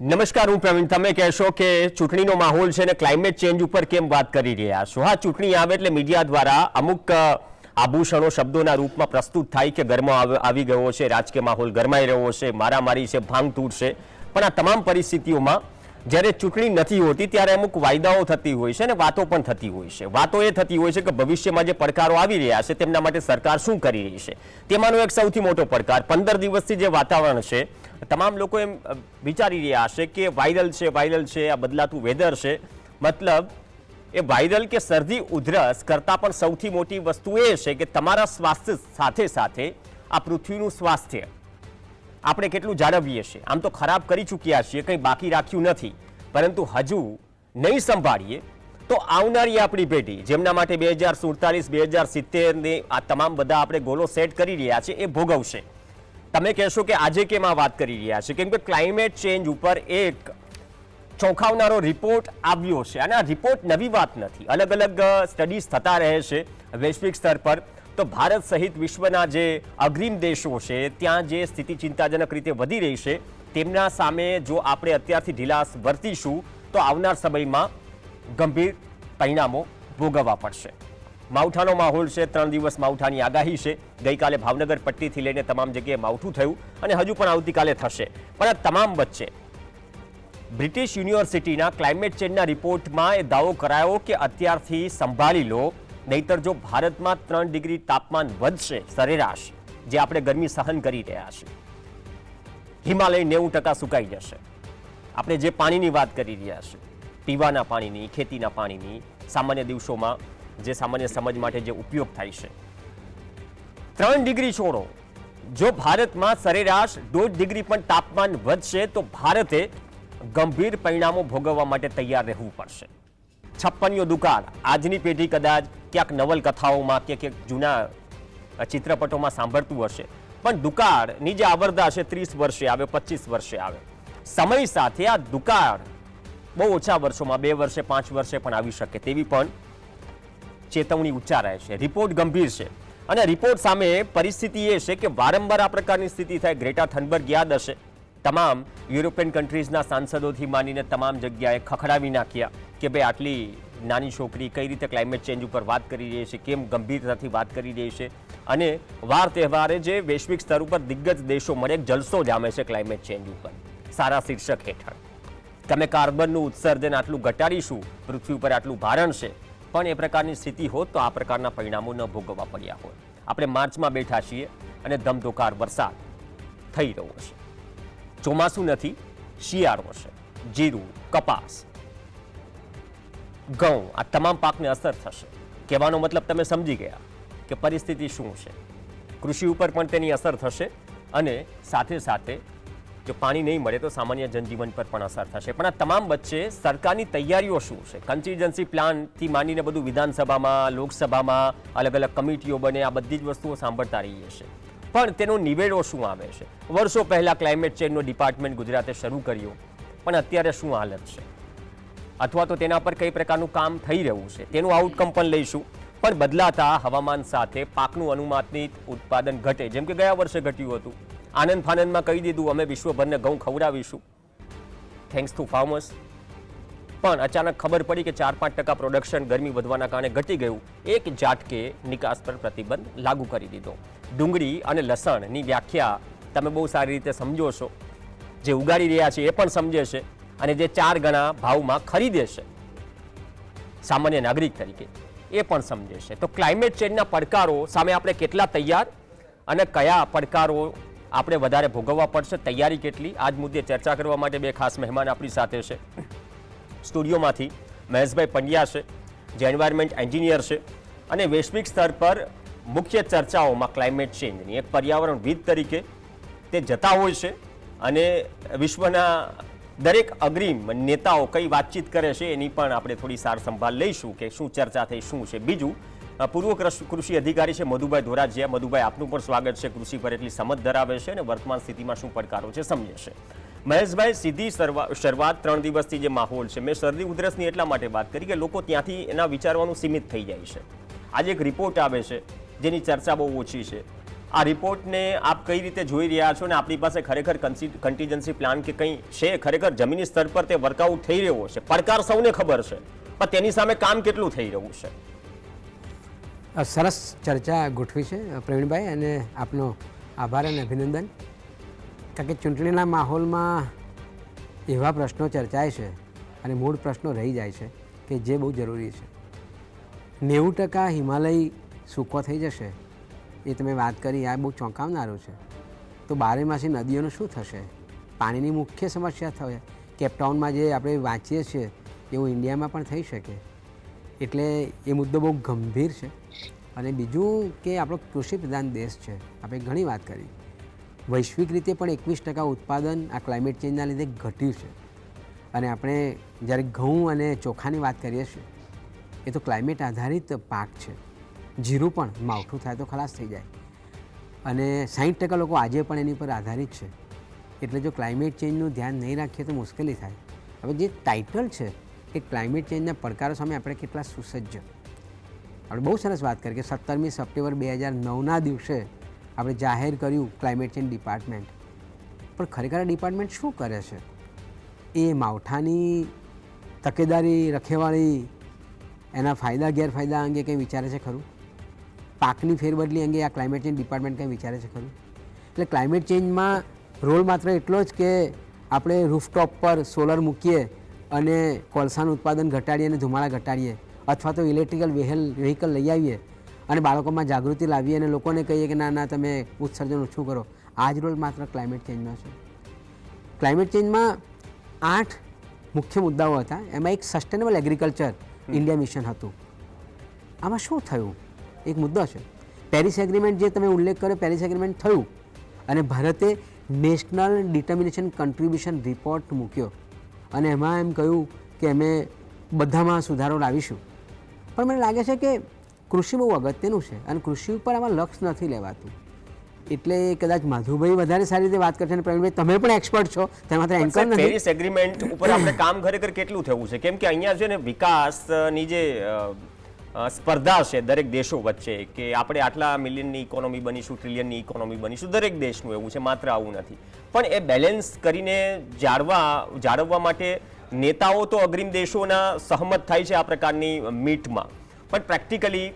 નમસ્કાર, હું પ્રવીણ. તમે કહેશો કે ચૂંટણીનો માહોલ છે ને ક્લાઇમેટ ચેન્જ ઉપર કેમ વાત કરી રહ્યા છો? હા, ચૂંટણી આવે એટલે મીડિયા દ્વારા અમુક આભૂષણો, શબ્દોના રૂપમાં પ્રસ્તુત થાય કે ઘરમાં આવ- ગયો છે, રાજકીય માહોલ ગરમાઈ રહ્યો છે, મારામારી છે ભાંગ તૂટ છે. પણ આ તમામ પરિસ્થિતિઓમાં જ્યારે ચૂંટણી નથી હોતી ત્યારે અમુક વાયદાઓ થતી હોય છે અને વાતો પણ થતી હોય છે. વાતો એ થતી હોય છે કે ભવિષ્યમાં જે પડકારો આવી રહ્યા છે તેમના માટે સરકાર શું કરી રહી છે? તેમાંનો એક સૌથી મોટો પડકાર, પંદર દિવસથી જે વાતાવરણ છે તમામ લોકો એમ વિચારી રહ્યા હશે કે વાયરલ છે વાયરલ છે, આ બદલાતું વેધર છે. મતલબ, એ વાયરલ કે શરદી, ઉધરસ કરતાં પણ સૌથી મોટી વસ્તુ એ છે કે તમારા સ્વાસ્થ્ય સાથે સાથે આ પૃથ્વીનું સ્વાસ્થ્ય આપણે કેટલું જાળવીએ છીએ. આમ તો ખરાબ કરી ચૂક્યા છીએ, કંઈ બાકી રાખ્યું નથી. પરંતુ હજુ નહીં સંભાળીએ, તો આવનારી આપણી પેઢી, જેમના માટે બે હજાર સુડતાલીસ, બે હજાર સિત્તેરની આ તમામ બધા આપણે ગોલો સેટ કરી રહ્યા છે એ ભોગવશે. તમે કહેશો કે આજે કેમ આ વાત કરી રહ્યા છે? કેમ કે ક્લાઇમેટ ચેન્જ ઉપર એક ચોંકાવનારો રિપોર્ટ આવ્યો છે અને આ રિપોર્ટ નવી વાત નથી. અલગ અલગ સ્ટડીઝ થતા રહે છે વૈશ્વિક સ્તર પર. તો ભારત સહિત વિશ્વના જે અગ્રીમ દેશો છે, ત્યાં જે સ્થિતિ ચિંતાજનક રીતે વધી રહી છે, તેમના સામે જો આપણે અત્યારથી ઢીલાસ વર્તીશું, તો આવનાર સમયમાં ગંભીર પરિણામો ભોગવવા પડશે. માવઠાનો માહોલ છે, ત્રણ દિવસ માવઠાની આગાહી છે. ગઈકાલે ભાવનગર પટ્ટીથી લઈને તમામ જગ્યાએ માવઠું થયું અને હજુ પણ આવતીકાલે થશે. પણ આ તમામ વચ્ચે બ્રિટિશ યુનિવર્સિટીના ક્લાઇમેટ ચેન્જના રિપોર્ટમાં એ દાવો કરાયો કે અત્યારથી સંભાળી લો, નહીતર જો ભારતમાં ત્રણ ડિગ્રી તાપમાન વધશે, સરેરાશ, જે આપણે ગરમી સહન કરી રહ્યા છીએ. હિમાલય નેવું ટકા સુકાઈ જશે. આપણે જે પાણીની વાત કરી રહ્યા છીએ, પીવાના પાણીની, ખેતીના પાણીની, સામાન્ય દિવસોમાં જે સામાન્ય સમજ માટે જે ઉપયોગ થાય છે. ત્રણ ડિગ્રી છોડો. જો ભારતમાં સરેરાશ દોઢ ડિગ્રી પણ તાપમાન વધશે, તો ભારતે ગંભીર પરિણામો ભોગવવા માટે તૈયાર રહેવું પડશે. છપ્પનિયો દુકાળ આજની પેઢી કદાચ ક્યાંક નવલકથાઓમાં કે ક્યાંક જૂના ચિત્રપટોમાં સાંભળતું હશે. પણ દુકાળની જે આવરદા છે, ત્રીસ વર્ષે આવે પચીસ વર્ષે આવે સમય સાથે આ દુકાળ બહુ ઓછા વર્ષોમાં, બે વર્ષે, પાંચ વર્ષે પણ આવી શકે તેવી પણ ચેતવણી ઉચ્ચારાય છે. રિપોર્ટ ગંભીર છે. અને રિપોર્ટ સામે પરિસ્થિતિ એ છે કે વારંવાર આ પ્રકારની સ્થિતિ થાય. ગ્રેટા થનબર્ગ યાદ હશે. તમામ યુરોપિયન કન્ટ્રીઝના સાંસદોથી માંડીને તમામ જગ્યાએ ખખડાવી નાખ્યા કે ભાઈ આટલી નાની છોકરી કઈ રીતે ક્લાઇમેટ ચેન્જ ઉપર વાત કરી રહી છે? કેમ ગંભીરતાથી વાત કરી રહી છે? અને વાર તહેવારે જે વૈશ્વિક સ્તર ઉપર દિગ્ગજ દેશો મળે જલસો જામે છે ક્લાઇમેટ ચેન્જ ઉપર. સારા શીર્ષક હેઠળ. તમે કાર્બનનું ઉત્સર્જન આટલું ઘટાડીશું, પૃથ્વી ઉપર આટલું ભારણ છે. પણ એ પ્રકારની સ્થિતિ હોત તો આ પ્રકારના પરિણામો ન ભોગવવા પડ્યા હોત. આપણે માર્ચમાં બેઠા છીએ અને ધમધોકાર વરસાદ થઈ રહ્યો છે. ચોમાસું નથી, શિયાળો છે. જીરું, કપાસ, ઘઉં, આ તમામ પાકને અસર થશે. કહેવાનો મતલબ તમે સમજી ગયા કે પરિસ્થિતિ શું છે. કૃષિ ઉપર પણ તેની અસર થશે અને સાથે સાથે જો પાણી નહીં મળે તો સામાન્ય જનજીવન પર પણ અસર થશે. પણ આ તમામ વચ્ચે સરકારની તૈયારીઓ શું છે? કન્ટીજન્સી પ્લાનથી માંડીને બધું વિધાનસભામાં, લોકસભામાં અલગ અલગ કમિટીઓ બને, આ બધી જ વસ્તુઓ સાંભળતા રહીએ છીએ. પણ તેનો નિવેડો શું આવે છે? વર્ષો પહેલાં ક્લાઇમેટ ચેન્જનો ડિપાર્ટમેન્ટ ગુજરાતે શરૂ કર્યો. પણ અત્યારે શું હાલત છે? અથવા તો તેના પર કઈ પ્રકારનું કામ થઈ રહ્યું છે? તેનું આઉટકમ પણ લઈશું. પણ બદલાતા હવામાન સાથે પાકનું અનુમાનિત ઉત્પાદન ઘટે. જેમ કે ગયા વર્ષે ઘટ્યું હતું. આનંદ ફાનંદમાં કહી દીધું, અમે વિશ્વભરને ઘઉં ખવડાવીશું. થેન્ક્સ ટુ ફાર્મર્સ પણ અચાનક ખબર પડી કે ચાર પાંચ ટકા પ્રોડક્શન ગરમી વધવાના કારણે ઘટી ગયું. એક ઝાટકે નિકાસ પર પ્રતિબંધ લાગુ કરી દીધો. ડુંગળી અને લસણની વ્યાખ્યા તમે બહુ સારી રીતે સમજો છો. જે ઉગાડી રહ્યા છે એ પણ સમજે છે અને જે ચાર ગણા ભાવમાં ખરીદે છે, સામાન્ય નાગરિક તરીકે, એ પણ સમજે છે. તો ક્લાઇમેટ ચેન્જના પડકારો સામે આપણે કેટલા તૈયાર અને કયા પડકારો આપણે વધારે ભોગવવા પડશે. તૈયારી કેટલી? આજ મુદ્દે ચર્ચા કરવા માટે બે ખાસ મહેમાન આપણી સાથે છે. સ્ટુડિયોમાંથી મહેશભાઈ પંડ્યા છે, જે એન્વાયરમેન્ટ એન્જિનિયર છે અને વૈશ્વિક સ્તર પર મુખ્ય ચર્ચાઓમાં ક્લાઇમેટ ચેન્જની એક પર્યાવરણવિદ તરીકે તે જતા હોય છે અને વિશ્વના દરેક અગ્રીમ નેતાઓ કઈ વાતચીત કરે છે એની પણ આપણે થોડી સાર સંભાળ લઈશું કે શું ચર્ચા થઈ, શું છે. બીજું પૂર્વ કૃષિ અધિકારી છે મધુભાઈ ધોરાજીયા મધુભાઈ, આપનું પણ સ્વાગત છે. કૃષિ પર એટલી સમજ ધરાવે છે અને વર્તમાન સ્થિતિમાં શું પડકારો છે સમજે છે. મહેશભાઈ, સીધી શરૂઆત ત્રણ દિવસથી જે માહોલ છે. મેં શરદી ઉધરસની એટલા માટે વાત કરી કે લોકો ત્યાંથી એના વિચારવાનું સીમિત થઈ જાય છે. આજે એક રિપોર્ટ આવે છે જેની ચર્ચા બહુ ઓછી છે. આ રિપોર્ટને આપ કઈ રીતે જોઈ રહ્યા છો ને આપણી પાસે ખરેખર કન્ટીજન્સી પ્લાન કે કંઈ છે? ખરેખર જમીની સ્તર પર તે વર્કઆઉટ થઈ રહ્યો છે. પડકાર સૌને ખબર છે. પણ તેની સામે કામ કેટલું થઈ રહ્યું છે? સરસ ચર્ચા ગોઠવી છે પ્રવીણભાઈ, અને આપનો આભાર અને અભિનંદન. કારણ કે ચૂંટણીના માહોલમાં એવા પ્રશ્નો ચર્ચાય છે અને મૂળ પ્રશ્નો રહી જાય છે કે જે બહુ જરૂરી છે. નેવું ટકા હિમાલય સૂકો થઈ જશે, એ તમે વાત કરી, આ બહુ ચોંકાવનારું છે. તો બારેમાસી નદીઓનું શું થશે? પાણીની મુખ્ય સમસ્યા થશે કેપટાઉનમાં જે આપણે વાંચીએ છીએ એવું ઇન્ડિયામાં પણ થઈ શકે. એટલે એ મુદ્દો બહુ ગંભીર છે. અને બીજું કે આપણો કૃષિ પ્રધાન દેશ છે. આપણે ઘણી વાત કરી. વૈશ્વિક રીતે પણ એકવીસ ટકા ઉત્પાદન આ ક્લાઇમેટ ચેન્જના લીધે ઘટ્યું છે. અને આપણે જ્યારે ઘઉં અને ચોખાની વાત કરીએ છીએ, એ તો ક્લાઇમેટ આધારિત પાક છે. જીરું પણ માવઠું થાય તો ખલાસ થઈ જાય. અને સાઠ ટકા લોકો આજે પણ એની પર આધારિત છે. એટલે જો ક્લાઇમેટ ચેન્જનું ધ્યાન નહીં રાખીએ તો મુશ્કેલી થાય. હવે જે ટાઇટલ છે કે ક્લાઇમેટ ચેન્જના પડકારો સામે આપણે કેટલા સુસજ્જ આપણે બહુ સરસ વાત કરી કે સત્તરમી સપ્ટેમ્બર બે હજાર નવના દિવસે આપણે જાહેર કર્યું ક્લાઇમેટ ચેન્જ ડિપાર્ટમેન્ટ પણ ખરેખર ડિપાર્ટમેન્ટ શું કરે છે? એ માવઠાની તકેદારી રખેવાળી એના ફાયદા, ગેરફાયદા અંગે કંઈ વિચારે છે ખરું? પાકની ફેરબદલી અંગે આ ક્લાઇમેટ ચેન્જ ડિપાર્ટમેન્ટ કંઈ વિચારે છે ખરું? એટલે ક્લાઇમેટ ચેન્જમાં રોલ માત્ર એટલો જ કે આપણે રૂફટોપ પર સોલર મૂકીએ અને કોલસાનું ઉત્પાદન ઘટાડીએ અને ધુમાડા ઘટાડીએ. અથવા તો ઇલેક્ટ્રિકલ વેહલ વ્હીકલ લઈ આવીએ અને બાળકોમાં જાગૃતિ લાવીએ અને લોકોને કહીએ કે ના ના તમે ઉત્સર્જન ઓછું કરો. આ જ રોલ માત્ર ક્લાઇમેટ ચેન્જનો છે. ક્લાઇમેટ ચેન્જમાં આઠ મુખ્ય મુદ્દાઓ હતા. એમાં એક સસ્ટેનેબલ એગ્રીકલ્ચર ઇન્ડિયા મિશન હતું. આમાં શું થયું? એક મુદ્દો છે. પેરિસ એગ્રીમેન્ટ જે તમે ઉલ્લેખ કર્યો પેરિસ એગ્રીમેન્ટ થયું અને ભારતે નેશનલ ડિટર્મિનેશન કન્ટ્રીબ્યુશન રિપોર્ટ મૂક્યો. અને એમાં એમ કહ્યું કે અમે બધામાં સુધારો લાવીશું. પણ મને લાગે છે કે કૃષિ બહુ અગત્યનું છે અને કૃષિ ઉપર આમાં લક્ષ નથી લેવાતું. એટલે કદાચ માધુભાઈ વધારે સારી રીતે વાત કરશે અને પ્રવીણભાઈ તમે પણ એક્સપર્ટ છો તેમાં તો એન્કર નથી. પેરિસ એગ્રીમેન્ટ ઉપર આપણે કામ ખરેખર કેટલું થયું છે? કેમ કે અહીંયા છે ને વિકાસની જે સ્પર્ધા છે દરેક દેશો વચ્ચે કે આપણે આટલા મિલિયનની ઇકોનોમી બનીશું ટ્રિલિયનની ઇકોનોમી બનીશું દરેક દેશનું એવું છે માત્ર આવું નથી. પણ એ બેલેન્સ કરીને જાળવા જાળવવા માટે નેતાઓ તો અગ્રીમ દેશોના સહમત થાય છે આ પ્રકારની મીટમાં. પણ પ્રેક્ટિકલી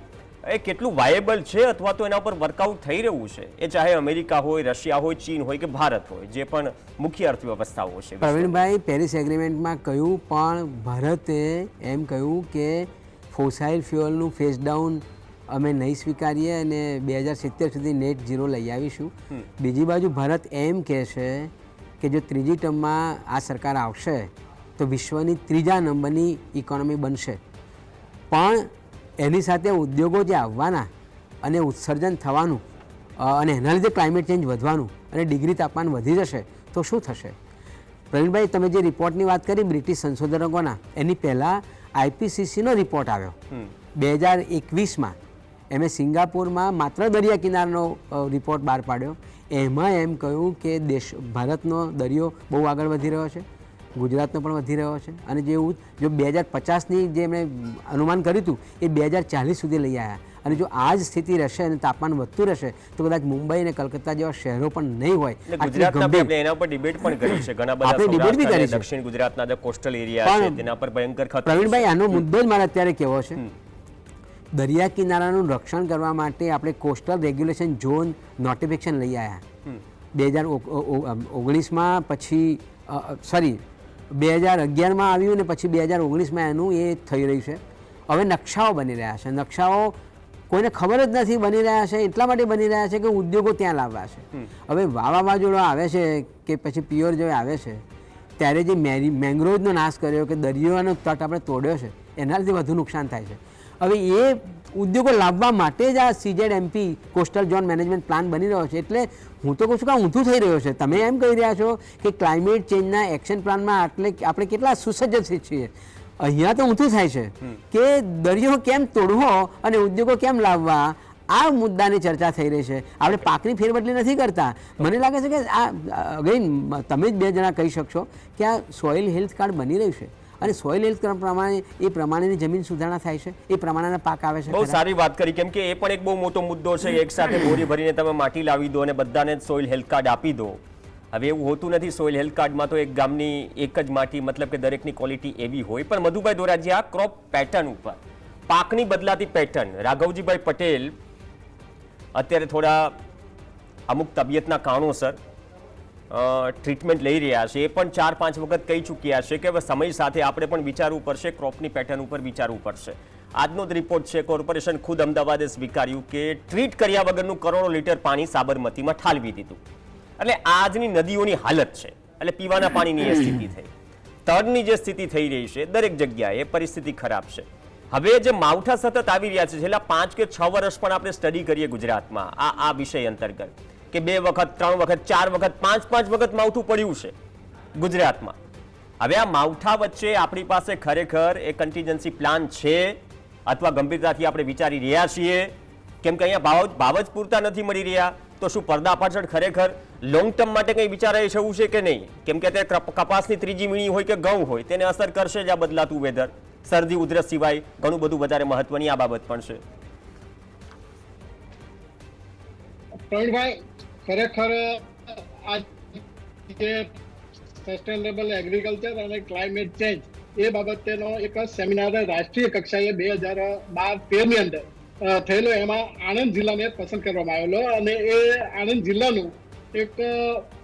એ કેટલું વાયેબલ છે અથવા તો એના પર વર્કઆઉટ થઈ રહ્યું છે? એ ચાહે અમેરિકા હોય રશિયા હોય ચીન હોય કે ભારત હોય જે પણ મુખ્ય અર્થવ્યવસ્થાઓ છે. પ્રવીણભાઈ પેરિસ એગ્રીમેન્ટમાં કહ્યું પણ ભારતે એમ કહ્યું કે ફોસાઇલ ફ્યુઅલનું ફેસ ડાઉન અમે નહીં સ્વીકારીએ અને બે હજાર સિત્તેર સુધી નેટ ઝીરો લઈ આવીશું. બીજી બાજુ ભારત એમ કહે છે કે જો ત્રીજી ટર્મમાં આ સરકાર આવશે તો વિશ્વની ત્રીજા નંબરની ઇકોનોમી બનશે. પણ એની સાથે ઉદ્યોગો જે આવવાના અને ઉત્સર્જન થવાનું અને એના લીધે ક્લાઇમેટ ચેન્જ વધવાનું અને ડિગ્રી તાપમાન વધી જશે તો શું થશે? પ્રવીણભાઈ તમે જે રિપોર્ટની વાત કરી બ્રિટિશ સંશોધકોના એની પહેલાં આઈપીસીસીનો રિપોર્ટ આવ્યો. બે હજાર એકવીસમાં એમણે સિંગાપુરમાં માત્ર દરિયા કિનારનો રિપોર્ટ બહાર પાડ્યો. એમાં એમ કહ્યું કે દેશ ભારતનો દરિયો બહુ આગળ વધી રહ્યો છે. ગુજરાતનો પણ વધી રહ્યો છે. અને જેવું જો બે હજાર પચાસની જે એમણે અનુમાન કર્યું હતું એ બે હજાર ચાલીસ સુધી લઈ આવ્યા અને જો આ જ સ્થિતિ રહેશે અને તાપમાન વધતું રહેશે તો કદાચ મુંબઈ અને કલકત્તા જેવા શહેરો પણ નહીં હોય. આપણે એના પર ડિબેટ પણ કરી છે. ઘણા બધા આપણે debate બી કરી છે. દક્ષિણ ગુજરાતના જે કોસ્ટલ એરિયા છે તેના પર ભયંકર ખતરો પ્રવીણભાઈ આનો મુદ્દો જ મારે અત્યારે કહેવો છે? દરિયા કિનારાનું રક્ષણ કરવા માટે આપણે કોસ્ટલ રેગ્યુલેશન ઝોન નોટિફિકેશન લઈ આવ્યા બે હજાર ઓગણીસમાં પછી સોરી બે હજાર અગિયારમાં આવ્યું ને પછી બે હજાર ઓગણીસમાં એનું એ થઈ રહ્યું છે. હવે નકશાઓ બની રહ્યા છે. નકશાઓ કોઈને ખબર જ નથી બની રહ્યા છે એટલા માટે બની રહ્યા છે કે ઉદ્યોગો ત્યાં લાવવા છે. હવે વાવા વાવાઝોડો આવે છે કે પછી પિયોર જે આવે છે ત્યારે જે મેરી મેંગ્રોવનો નાશ કર્યો કે દરિયાનો તટ આપણે તોડ્યો છે એના લીધે વધુ નુકસાન થાય છે. હવે એ ઉદ્યોગો લાવવા માટે જ આ C Z M P coastal zone management plan બની રહ્યો છે. એટલે હું તો કહું છું કે ઊંધું થઈ રહ્યો છે. તમે એમ કહી રહ્યા છો કે ક્લાઇમેટ ચેન્જના એક્શન પ્લાનમાં આટલે આપણે કેટલા સુસજ્જ છીએ. અહીંયા તો ઊંધું થાય છે કે દરિયો કેમ તોડવો અને ઉદ્યોગો કેમ લાવવા આ મુદ્દાની ચર્ચા થઈ રહી છે. આપણે પાકની ફેરબદલી નથી કરતા. મને લાગે છે કે આ અગેન તમે જ બે જણા કહી શકશો કે આ સોઇલ હેલ્થ કાર્ડ બની રહ્યું છે. અને સોઇલ હેલ્થ પ્રમાણે એ પ્રમાણેની જમીન સુધારણા થાય છે એ પ્રમાણેના પાક આવે છે બહુ સારી વાત કરી કેમ કે એ પણ એક બહુ મોટો મુદ્દો છે એક સાથે બોરી ભરીને તમે માટી લાવી દો અને બધાને સોઇલ હેલ્થ કાર્ડ આપી દો. હવે એવું હોતું નથી સોઇલ હેલ્થ કાર્ડમાં તો એક ગામની એક જ માટી મતલબ કે દરેકની ક્વોલિટી એવી હોય. પણ મધુભાઈ ધોરાજી આ ક્રોપ પેટર્ન ઉપર પાકની બદલાતી પેટર્ન રાઘવજીભાઈ પટેલ અત્યારે થોડા અમુક તબિયતના કારણોસર ટ્રીટમેન્ટ લઈ રહ્યા છે. એ પણ ચાર પાંચ વખત કહી ચૂક્યા છે કે હવે સમય સાથે આપણે પણ વિચારવું પડશે ક્રોપની પેટર્ન ઉપર વિચારવું પડશે. આજનો જ રિપોર્ટ છે કોર્પોરેશન ખુદ અમદાવાદે સ્વીકાર્યું કે ટ્રીટ કર્યા વગરનું કરોડો લીટર પાણી સાબરમતીમાં ઠાલવી દીધું. એટલે આજની નદીઓની હાલત છે. એટલે પીવાના પાણીની એ સ્થિતિ થઈ. તળની જે સ્થિતિ થઈ રહી છે, દરેક જગ્યાએ પરિસ્થિતિ ખરાબ છે. હવે જે માવઠા સતત આવી રહ્યા છે, છેલ્લા પાંચ કે છ વર્ષ પણ આપણે સ્ટડી કરીએ ગુજરાતમાં, આ આ વિષય અંતર્ગત. કે બે વખત, ત્રણ વખત, ચાર વખત, પાંચ પાંચ વખત માવઠું પડ્યું છે ગુજરાતમાં. હવે આ માવઠા વચ્ચે આપણી પાસે ખરેખર એ કન્ટીજન્સી પ્લાન છે અથવા ગંભીરતાથી આપણે વિચારી રહ્યા છીએ. કેમ કે અહીંયા ભાવ ભાવ જ પૂરતા નથી મળી રહ્યા, તો શું પડદા પાછળ ખરેખર લોંગ ટર્મ માટે કંઈ વિચારાય જવું છે કે નહીં? કેમ કે અત્યારે કપાસની ત્રીજી વીણી હોય કે ઘઉં હોય, તેને અસર કરશે જ આ બદલાતું વેધર શરદી, ઉધરસ સિવાય ઘણું બધું વધારે મહત્વની આ બાબત પણ છે. પ્રવીણભાઈ ખરેખર આ જે સસ્ટેનેબલ એગ્રીકલ્ચર અને ક્લાઇમેટ ચેન્જ એ બાબતેનો એક સેમિનાર રાષ્ટ્રીય કક્ષાએ બે હજાર બાર તેરની અંદર થયેલો એમાં આણંદ જિલ્લાને પસંદ કરવામાં આવેલો અને એ આણંદ જિલ્લાનું એક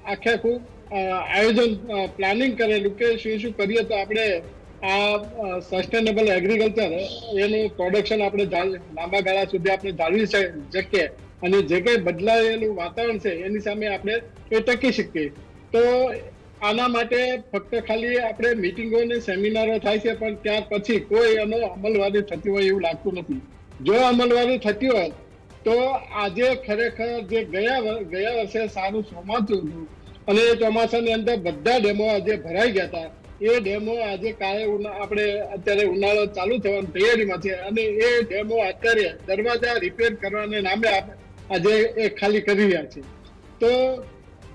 આખે આખું આયોજન પ્લાનિંગ કરેલું કે શું શું કરીએ તો આપણે આ સસ્ટેનેબલ એગ્રીકલ્ચર એનું પ્રોડક્શન આપણે લાંબા ગાળા સુધી આપણે જાળવી શકીએ. અને જે કંઈ બદલાયેલું વાતાવરણ છે, એની સામે આપણે એ ટકી શકીએ. તો આના માટે ફક્ત ખાલી આપણે મિટિંગો અને સેમિનારો થાય છે, પણ ત્યાર પછી કોઈ એનો અમલવારી થતી હોય એવું લાગતું નથી. જો અમલવારી થતી હોય, તો આજે ખરેખર જે ગયા ગયા વર્ષે સારું ચોમાસું હતું, અને એ ચોમાસાની અંદર બધા ડેમો આજે ભરાઈ ગયા હતા. એ ડેમો આજે કાલે આપણે અત્યારે ઉનાળો ચાલુ થવાની તૈયારીમાં છે, અને એ ડેમો અત્યારે દરવાજા રિપેર કરવાને નામે આપ- આજે એ ખાલી કરી રહ્યા છે. તો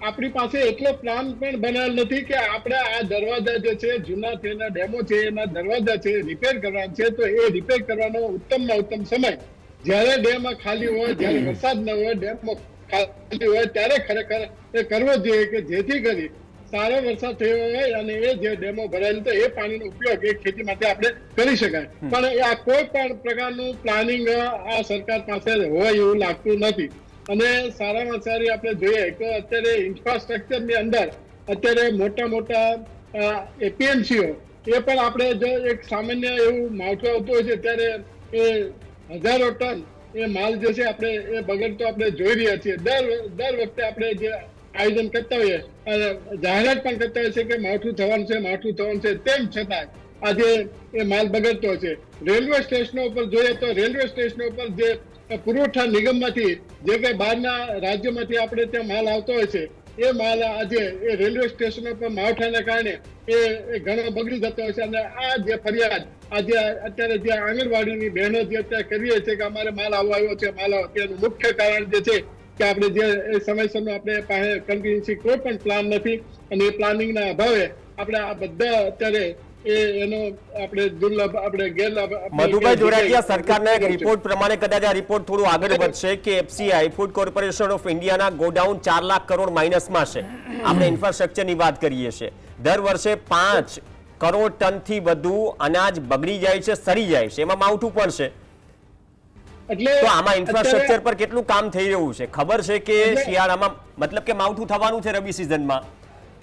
આપણી પાસે એટલો પ્લાન પણ બનાવેલ નથી કે આપણે આ દરવાજા જે છે, જૂના થયેલા ડેમો છે, એના દરવાજા છે રિપેર કરવાના છે, તો એ રિપેર કરવાનો ઉત્તમમાં ઉત્તમ સમય. જ્યારે ડેમ ખાલી હોય, જ્યારે વરસાદ ન હોય, ડેમ ખાલી હોય, ત્યારે ખરેખર એ કરવો જોઈએ કે જેથી કરી સારો વરસાદ થયો હોય અને એ જે ડેમો ભરાયેલ તો એ પાણીનો ઉપયોગ એ ખેતી માટે આપણે કરી શકાય. પણ આ કોઈ પણ પ્રકારનું પ્લાનિંગ આ સરકાર પાસે હોય એવું લાગતું નથી. અને સારામાં સારી આપણે જોઈએ તો અત્યારે ઇન્ફ્રાસ્ટ્રક્ચરની અંદર અત્યારે મોટા મોટા એપીએમસીઓ એ પણ આપણે જો એક સામાન્ય એવું માવઠું આવતું હોય છે ત્યારે એ હજારો ટન એ માલ જે છે આપણે એ બગડતો આપણે જોઈ રહ્યા છીએ. દર દર વખતે આપણે જે આયોજન કરતા હોઈએ. અને જાહેરાત પણ કરતા હોઈએ છે કે માવઠું થવાનું છે, માવઠું થવાનું છે. તેમ છતાં આજે એ માલ બગડતો છે. રેલવે સ્ટેશનો ઉપર જોઈએ તો રેલવે સ્ટેશનો ઉપર જે પુરવઠા નિગમમાંથી જે કંઈ બહારના રાજ્યમાંથી આપણે ત્યાં માલ આવતો હોય છે, એ માલ આજે એ રેલવે સ્ટેશનો પર માવઠાના કારણે એ ઘણો બગડી જતો હોય છે. અને આ જે ફરિયાદ આજે અત્યારે જે આંગણવાડીની બહેનો જે અત્યારે કરીએ છે કે અમારે માલ આવો આવ્યો છે, માલ આવ્યો તેનું મુખ્ય કારણ જે છે કે આપણે જે સમયસરનો આપણે પાસે કન્ટિન્યુસી કોઈ પણ પ્લાન નથી અને એ પ્લાનિંગના અભાવે આપણે આ બધા અત્યારે એ એનો આપણે દુર્લભ આપણે ગેરલાભ મધુભાઈ જે સરકારના એક રિપોર્ટ પ્રમાણે કદાચ આ રિપોર્ટ થોડું આગળ વધશે કે એફસીઆઈ ફૂડ કોર્પોરેશન ઓફ ઇન્ડિયાના ગોડાઉન ચાર લાખ કરોડ માઇનસમાં છે. આપણે ઇન્ફ્રાસ્ટ્રક્ચરની વાત કરીએ છીએ. દર વર્ષે પાંચ કરોડ ટનથી વધુ અનાજ બગડી જાય છે સરી જાય છે. એમાં માવઠું પણ છે. એટલે તો આમાં ઇન્ફ્રાસ્ટ્રક્ચર પર કેટલું કામ થઈ રહ્યું છે? ખબર છે કે શિયાળામાં મતલબ કે માવઠું થવાનું છે રબી સિઝનમાં.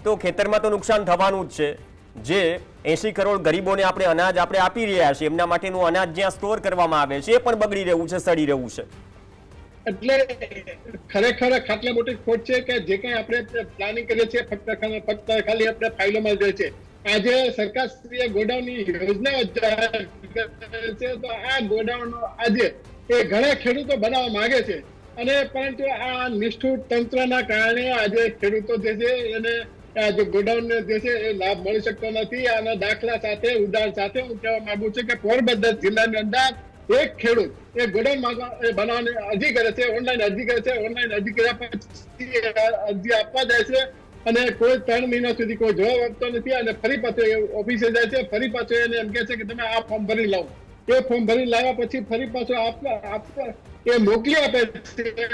તો ખેતરમાં તો નુકસાન થવાનું જ છે. જે એસી કરોડ ગરીબોને આપણે અનાજ આપણે આપી રહ્યા છીએ એમના માટેનું અનાજ જ્યાં સ્ટોર કરવામાં આવે છે એ પણ બગડી રહ્યું છે સડી રહ્યું છે. એટલે ખરેખર ખાટલા મોટી ખોટ છે કે જે કઈ આપણે પ્લાનિંગ કરીએ છીએ ફક્ત ફક્ત ખાલી આપણે ફાઇલોમાં જ છે. આજે સરકારશ્રીએ ગોડાઉનની જાહેર કરેલ છે તો આ ગોડાઉન આજે એ ઘણા ખેડૂતો બનાવવા માંગે છે. અને પરંતુ આ નિષ્ઠુર તંત્રના કારણે આજે ખેડૂતો જે છે એને જે ગોડાઉન જે છે એ લાભ મળી શકતો નથી. અને દાખલા સાથે, ઉદાહરણ સાથે હું કહેવા માંગુ છું કે પોરબંદર જિલ્લાની અંદર એક ખેડૂત એ ગોડાઉન બનાવવાની અરજી કરે છે, ઓનલાઈન અરજી કરે છે, ઓનલાઈન અરજી કર્યા પછી અરજી આપવા જાય છે અને કોઈ ત્રણ મહિના સુધી કોઈ જવાબ આપતો નથી અને ફરી પાછો એ ઓફિસે જાય છે. ફરી પાછો એને એમ કહે છે કે તમે આ ફોર્મ ભરી લાવો. એ ફોર્મ ભરી લાવ્યા પછી ફરી પાછો આપવા એ મોકલી આપે છે.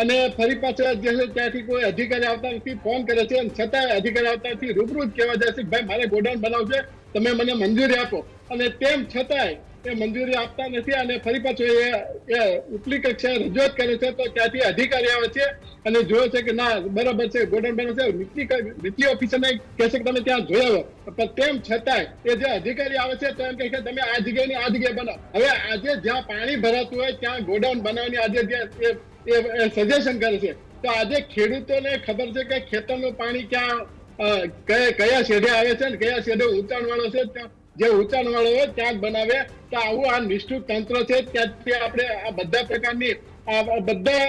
અને ફરી પાછા ત્યાંથી કોઈ અધિકારી આવતા નથી ફોન કરે છે. અને છતાંય અધિકારી આવતા નથી રૂબરૂ જ કહેવા જાય છે ભાઈ, મારે ગોડાઉન બનાવવું તમે મને મંજૂરી આપો. અને તેમ છતાંય એ મંજૂરી આપતા નથી અને ફરી પાછો એ ઉપલી કક્ષાએ રજૂઆત કરે છે તો ત્યાંથી અધિકારી આવે છે અને જોવે છે કે ના, બરાબર છે ગોડન બનાવે છે, નીચલી નીચલી ઓફિસરને કહે છે કે તમે ત્યાં જોઈ પણ તેમ છતાંય એ જે અધિકારી આવે છે તો એમ કહે છે, તમે આ જગ્યાએ આ જગ્યાએ બનાવો. હવે આજે જ્યાં પાણી ભરાતું હોય, ત્યાં ગોડાઉન બનાવવાની આજે એ સજેશન કરે છે. તો આજે ખેડૂતોને ખબર છે કે ખેતરનું પાણી કયા કયા શેઢે આવે છે ને કયા શેઢે ઉતાણ વાળો છે, ત્યાં જે ઊંચાણ વાળો હોય ત્યાં જ બનાવે. તો આવું આ નિષ્ઠુર તંત્ર છે ત્યાંથી આપણે આ બધા પ્રકારની આ બધા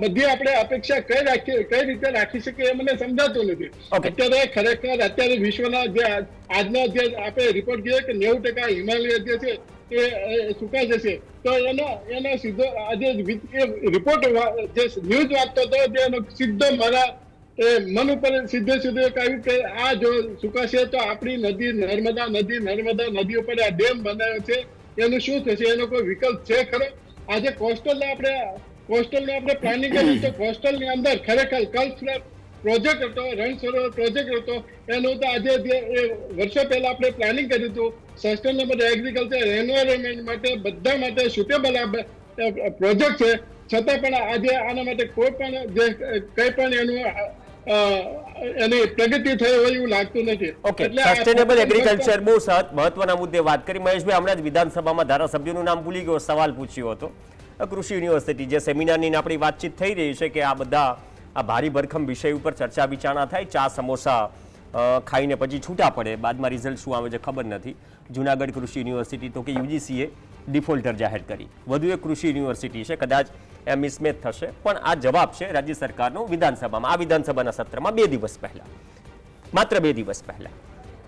બધી આપણે અપેક્ષા કઈ રાખી કઈ રીતે રાખી શકીએ એ મને સમજાતું નથી. અત્યારે ખરેખર અત્યારે વિશ્વના જે આજના જે આપણે રિપોર્ટ કહીએ કે નેવું ટકા હિમાલય જે છે એ સુકાઈ જશે. તો એનો એનો સીધો આજે રિપોર્ટ જે ન્યૂઝ વાંચતો હતો એનો સીધો મારા એ મન ઉપર સીધે સીધે કહ્યું કે આ જો સુકાશે તો આપણી નદી નર્મદા નદી નર્મદા નદી ઉપર આ ડેમ બનાવ્યો છે, એનું શું થશે? એનો કોઈ વિકલ્પ છે ખરો? આજે કોસ્ટલ આપણે કોસ્ટલનું આપણે પ્લાનિંગ કર્યું તો કોસ્ટલની અંદર ખરેખર કલ્પ પ્રોજેક્ટ હતો રણ સરોવર પ્રોજેક્ટ હતો. એનું તો આજે જે વર્ષો પહેલા આપણે પ્લાનિંગ કર્યું હતું સસ્ટેનેબલ એગ્રીકલ્ચર એન્વાયરમેન્ટ માટે બધા માટે સુટેબલ પ્રોજેક્ટ છે. છતાં પણ આજે આના માટે કોઈ પણ જે, કંઈ પણ એનું એની પ્રગતિ થઈ હોય એવું લાગતું નથી. ઓકે સસ્ટેનેબલ એગ્રીકલ્ચર બહુ મહત્વના મુદ્દે વાત કરી. મહેશભાઈ હમણાં જ વિધાનસભામાં ધારાસભ્યનું નામ ભૂલી ગયો સવાલ પૂછ્યો હતો. કૃષિ યુનિવર્સિટી જે સેમિનારની આપણી વાતચીત થઈ રહી છે કે આ બધા આ ભારી ભરખમ વિષય ઉપર ચર્ચા વિચારણા થાય ચા સમોસા ખાઈને પછી છૂટા પડે. બાદમાં રિઝલ્ટ શું આવે છે ખબર નથી. જુનાગઢ કૃષિ યુનિવર્સિટી તો કે યુજીસીએ ડિફોલ્ટર જાહેર કરી. વધુ એક કૃષિ યુનિવર્સિટી છે. કદાચ મિસમેચ થશે. પણ આ જવાબ છે રાજ્ય સરકારનો વિધાનસભામાં. આ વિધાનસભાના સત્રમાં બે દિવસ પહેલા. માત્ર બે દિવસ પહેલા.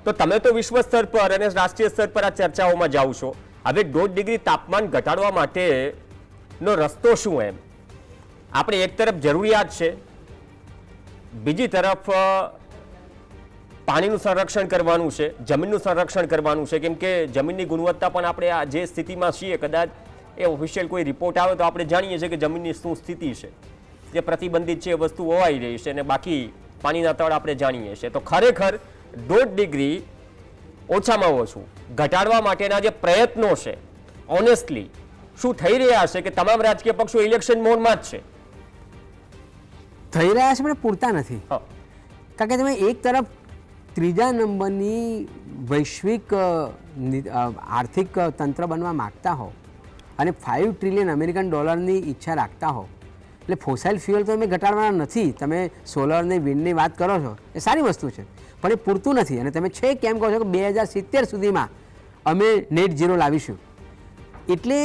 તો તમે તો વિશ્વ સ્તર પર અને રાષ્ટ્રીય સ્તર પર આ ચર્ચાઓમાં જાઓ છો. હવે દોઢ ડિગ્રી તાપમાન ઘટાડવા માટેનો રસ્તો શું એમ? આપણે એક તરફ જરૂરિયાત છે. બીજી તરફ પાણીનું સંરક્ષણ કરવાનું છે, જમીનનું સંરક્ષણ કરવાનું છે. કેમ કે જમીનની ગુણવત્તા પણ આપણે આ જે સ્થિતિમાં છીએ, કદાચ એ ઓફિશિયલ કોઈ રિપોર્ટ આવે તો આપણે જાણીએ છીએ કે જમીનની શું સ્થિતિ છે. જે પ્રતિબંધિત છે એ વસ્તુ હોવાઈ રહી છે અને બાકી પાણીના તળ આપણે જાણીએ છીએ. તો ખરેખર દોઢ ડિગ્રી ઓછામાં ઓછું ઘટાડવા માટેના જે પ્રયત્નો છે ઓનેસ્ટલી શું થઈ રહ્યા છે કે તમામ રાજકીય પક્ષો ઇલેક્શન મોડમાં જ છે? થઈ રહ્યા છે પણ પૂરતા નથી. કારણ કે તમે એક તરફ ત્રીજા નંબરની વૈશ્વિક આર્થિક તંત્ર બનવા માગતા હો અને ફાઇવ ટ્રિલિયન અમેરિકન ડોલરની ઈચ્છા રાખતા હો. એટલે ફોસાઇલ ફ્યુઅલ તો તમે ઘટાડવાના નથી. તમે સોલરને વિન્ડની વાત કરો છો, એ સારી વસ્તુ છે. પણ એ પૂરતું નથી. અને તમે છે કેમ કહો છો કે બે હજાર સિત્તેર સુધીમાં અમે નેટ ઝીરો લાવીશું. એટલે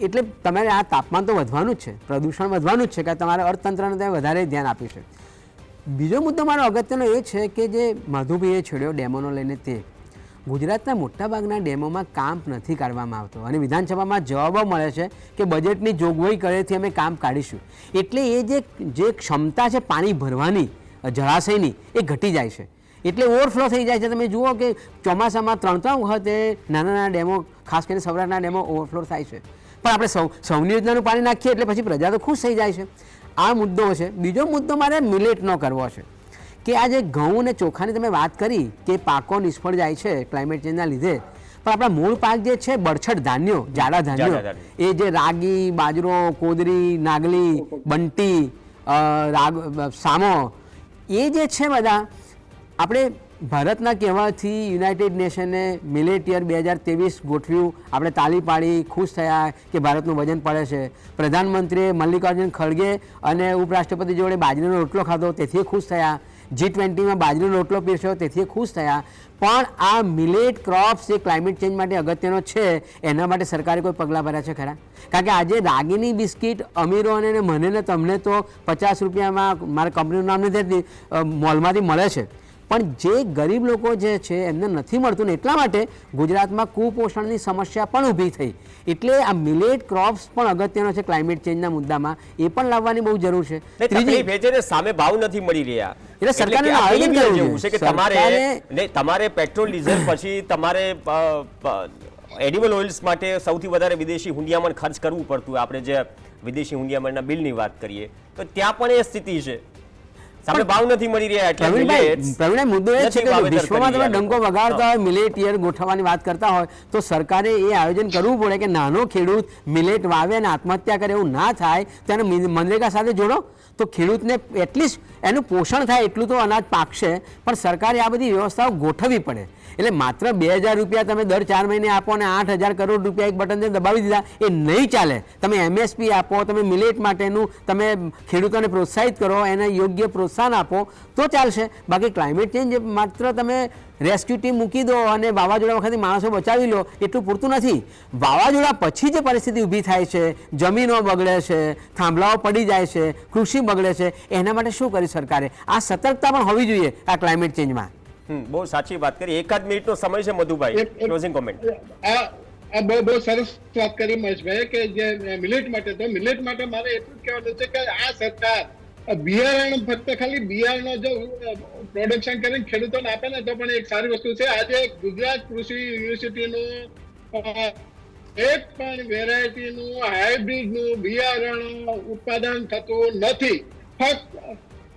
એટલે તમારે આ તાપમાન તો વધવાનું જ છે. પ્રદૂષણ વધવાનું જ છે, કે તમારે અર્થતંત્રને તમે વધારે ધ્યાન આપ્યું છે. બીજો મુદ્દો મારો અગત્યનો એ છે કે જે માધુભાઈએ છેડ્યો ડેમોનો લઈને તે ગુજરાતના મોટાભાગના ડેમોમાં કામ નથી કરવામાં આવતો અને વિધાનસભામાં જવાબો મળે છે કે બજેટની જોગવાઈ કરેથી અમે કામ કાઢીશું. એટલે એ જે જે ક્ષમતા છે પાણી ભરવાની જળાશયની, એ ઘટી જાય છે. એટલે ઓવરફ્લો થઈ જાય છે. તમે જુઓ કે ચોમાસામાં ત્રણ ત્રણ વખતે નાના નાના ડેમો, ખાસ કરીને સૌરાષ્ટ્રના ડેમો ઓવરફ્લો થાય છે. પણ આપણે સૌ, સૌની યોજનાનું પાણી નાખીએ એટલે પછી પ્રજા તો ખુશ થઈ જાય છે. આ મુદ્દો છે. બીજો મુદ્દો મારે મિલેટનો કરવો છે. કે આ જે ઘઉં અને ચોખાની તમે વાત કરી કે પાકો નિષ્ફળ જાય છે ક્લાઇમેટ ચેન્જના લીધે પણ આપણા મૂળ પાક જે છે બરછટ ધાન્યો જાડા ધાન્યો. એ જે રાગી બાજરો કોદરી નાગલી બંટી રાગ સામો એ જે છે બધા આપણે ભારતના કહેવાથી યુનાઇટેડ નેશને મિલેટ યર બે હજાર ત્રેવીસ ગોઠવ્યું. આપણે તાલી પાડી ખુશ થયા કે ભારતનું વજન પડે છે. પ્રધાનમંત્રીએ મલ્લિકાર્જુન ખડગે અને ઉપરાષ્ટ્રપતિ જોડે બાજરીનો રોટલો ખાધો તેથી ખુશ થયા. જી ટ્વેન્ટીમાં બાજરીનો રોટલો પીરસ્યો, તેથી ખુશ થયા. પણ આ મિલેટ ક્રોપ્સ જે ક્લાઇમેટ ચેન્જ માટે અગત્યનો છે, એના માટે સરકારે કોઈ પગલાં ભર્યા છે ખરા? કારણ કે આજે રાગીની બિસ્કિટ, અમીરો અને મને ને તમને તો પચાસ રૂપિયામાં મારા કંપનીનું નામ નથી મોલમાંથી મળે છે. પણ જે ગરીબ લોકો જે છે એમને નથી મળતું ને એટલા માટે ગુજરાતમાં કુપોષણની સમસ્યા પણ ઊભી થઈ. એટલે આ મિલેટ ક્રોપ્સ પણ અગત્યનો છે ક્લાઇમેટ ચેન્જના મુદ્દામાં. એ પણ લાવવાની બહુ જરૂર છે. ત્રીજી સામે ભાવ નથી મળી રહ્યા. એટલે સરકારે આયોજન કરવું છે. કે તમારે તમારે પેટ્રોલ ડીઝલ પછી તમારે એનિમલ ઓઇલ્સ માટે સૌથી વધારે વિદેશી હુંડિયામણ ખર્ચ કરવું પડતું. આપણે જે વિદેશી હુંડિયામણના બિલની વાત કરીએ તો ત્યાં પણ એ સ્થિતિ છે. સામે ભાવ નથી મળી રહ્યા એટલે પ્રવીણભાઈ મુદ્દો એ છે કે વિશ્વમાં તમે ડંકો વગાડતા હોય મિલેટ યર ગોઠવવાની વાત કરતા હોય તો સરકારે એ આયોજન કરવું પડે કે નાનો ખેડૂત મિલેટ વાવે અને આત્મહત્યા કરે એવું ના થાય તેને મનરેગા સાથે જોડો. તો ખેડૂતને એટલીસ્ટ એનું પોષણ થાય એટલું તો અનાજ પાકશે પણ સરકારે આ બધી વ્યવસ્થાઓ ગોઠવવી પડે. એટલે માત્ર બે હજાર રૂપિયા તમે દર ચાર મહિને આપો અને આઠ હજાર કરોડ રૂપિયા એક બટન દબાવી દીધા, એ નહીં ચાલે. તમે એમએસપી આપો, તમે મિલેટ માટેનું, તમે ખેડૂતોને પ્રોત્સાહિત કરો, એને યોગ્ય પ્રોત્સાહન આપો, તો ચાલશે. બાકી ક્લાઇમેટ ચેન્જ માત્ર તમે રેસ્ક્યુ ટીમ મૂકી દો અને વાવાઝોડા વખતે માણસો બચાવી લો, એટલું પૂરતું નથી. વાવાઝોડા પછી જે પરિસ્થિતિ ઊભી થાય છે, જમીનો બગડે છે, થાંભલાઓ પડી જાય છે, કૃષિ બગડે છે, એના માટે શું કરી સરકારે? આ સતર્કતા પણ હોવી જોઈએ આ ક્લાઇમેટ ચેન્જમાં બહુ સાચી વાત કરી. એકાદ મિનિટનો સમય છે મધુભાઈ ક્લોઝિંગ કોમેન્ટ આ બહુ બહુ સરસ વાત કરી મહેશભાઈ કે જે મિલેટ માટે તો મિલેટ માટે મારે એટલું કહેવાનું છે કે આ સરકાર બિયારણ ફક્ત ખાલી બિયારણનો જો પ્રોડક્શન કરીને ખેડૂતોને આપે ને તો પણ એક સારી વસ્તુ છે. આજે ગુજરાત કૃષિ યુનિવર્સિટીનું એક પણ વેરાયટીનું હાઇબ્રિડનું બિયારણ ઉત્પાદન થતું નથી. ફક્ત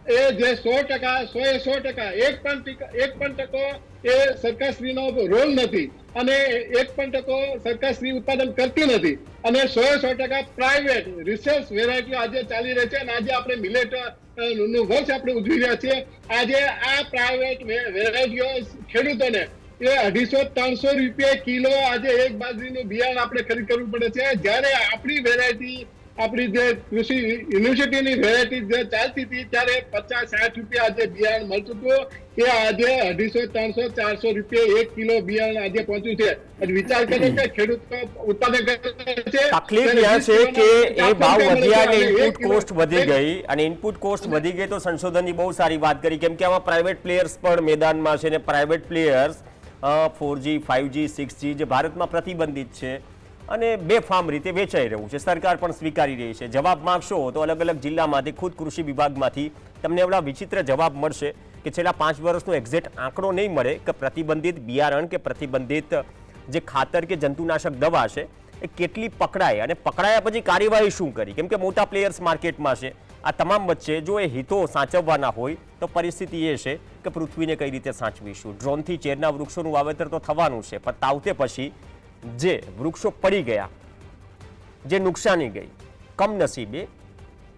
એ જે સો ટકા, સો એ સો ટકા, એક પણ એક પણ ટકો એ સરકારશ્રીનો રોલ નથી. અને એક પણ ટકો સરકારશ્રી ઉત્પાદન કરતી નથી. અને સો એ સો ટકા પ્રાઇવેટ રિસર્ચ વેરાયટીઓ આજે ચાલી રહી છે અને આજે આપણે મિલેટનું વર્ષ આપણે ઉજવી રહ્યા છીએ. આજે આ પ્રાઇવેટ વેરાયટીઓ ખેડૂતોને એ અઢીસો ત્રણસો રૂપિયા કિલો આજે એક બાજરીનું બિયારણ આપણે ખરીદ કરવું પડે છે. જ્યારે આપણી વેરાયટી આપણી જે કૃષિ યુનિવર્સિટીની વેરાયટી જે ચાલતી હતી ત્યારે પચાસ સાઠ રૂપિયા આજે બિયારણ મળતું હતું. એ આજે અઢીસો ત્રણસો ચારસો રૂપિયા એક કિલો બિયારણ આજે પહોંચ્યું છે. વિચાર કરો કે ખેડૂતો ઉત્પાદન છે. તકલીફ ત્યાં છે કે એ ભાવ વધ્યા અને. ઇનપુટ કોસ્ટ વધી ગઈ. અને ઇનપુટ કોસ્ટ વધી ગઈ તો સંશોધનની બહુ સારી વાત કરી. કેમ કે આમાં પ્રાઇવેટ પ્લેયર્સ પણ મેદાનમાં છે ને private players four G five G six G જે ભારતમાં પ્રતિબંધિત છે. અને બેફામ રીતે વેચાઈ રહ્યું છે. સરકાર પણ સ્વીકારી રહી છે. જવાબ માંગશો તો અલગ અલગ જિલ્લામાંથી ખુદ કૃષિ વિભાગમાંથી તમને એવડા વિચિત્ર જવાબ મળશે કે છેલ્લા પાંચ વર્ષનો એક્ઝેક્ટ આંકડો નહીં મળે કે પ્રતિબંધિત બિયારણ કે પ્રતિબંધિત જે ખાતર કે જંતુનાશક દવા છે એ કેટલી પકડાય અને પકડાયા પછી કાર્યવાહી શું કરી? કેમ કે મોટા પ્લેયર્સ માર્કેટમાં છે. આ તમામ વચ્ચે જો એ હિતો સાચવવાના હોય તો પરિસ્થિતિ એ છે કે પૃથ્વીને કઈ રીતે સાચવીશું? ડ્રોનથી ચેરના વૃક્ષોનું વાવેતર તો થવાનું છે, પણ તાવતે પછી જે વૃક્ષો પડી ગયા, જે નુકસાની ગઈ, કમનસીબે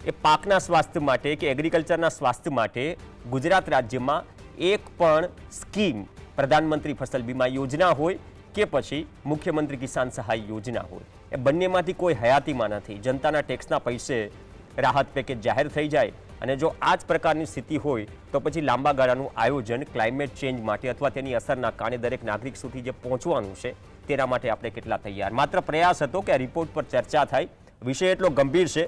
એ પાકના સ્વાસ્થ્ય માટે કે એગ્રીકલ્ચરના સ્વાસ્થ્ય માટે ગુજરાત રાજ્યમાં એક પણ સ્કીમ પ્રધાનમંત્રી ફસલ બીમા યોજના હોય કે પછી મુખ્યમંત્રી કિસાન સહાય યોજના હોય, એ બંનેમાંથી કોઈ હયાતીમાં નથી. જનતાના ટેક્સના પૈસે રાહત પેકેજ જાહેર થઈ જાય અને જો આ જ પ્રકારની સ્થિતિ હોય, તો પછી લાંબા ગાળાનું આયોજન ક્લાઇમેટ ચેન્જ માટે અથવા તેની અસરના કારણે દરેક નાગરિક સુધી જે પહોંચવાનું છે તેના માટે આપણે કેટલા તૈયાર? માત્ર પ્રયાસ હતો કે આ રિપોર્ટ પર ચર્ચા થાય. વિષય એટલો ગંભીર છે.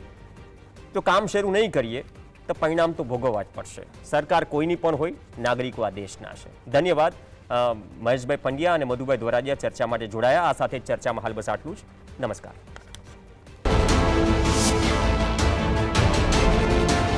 તો કામ શરૂ નહીં કરીએ તો પરિણામ તો ભોગવવા જ પડશે. સરકાર કોઈની પણ હોય, નાગરિકો આ દેશના છે. ધન્યવાદ. મહેશભાઈ પંડ્યા અને મધુભાઈ ધોરાજીયા ચર્ચા માટે જોડાયા. આ સાથે ચર્ચામાં હાલ બસ આટલું જ. નમસ્કાર.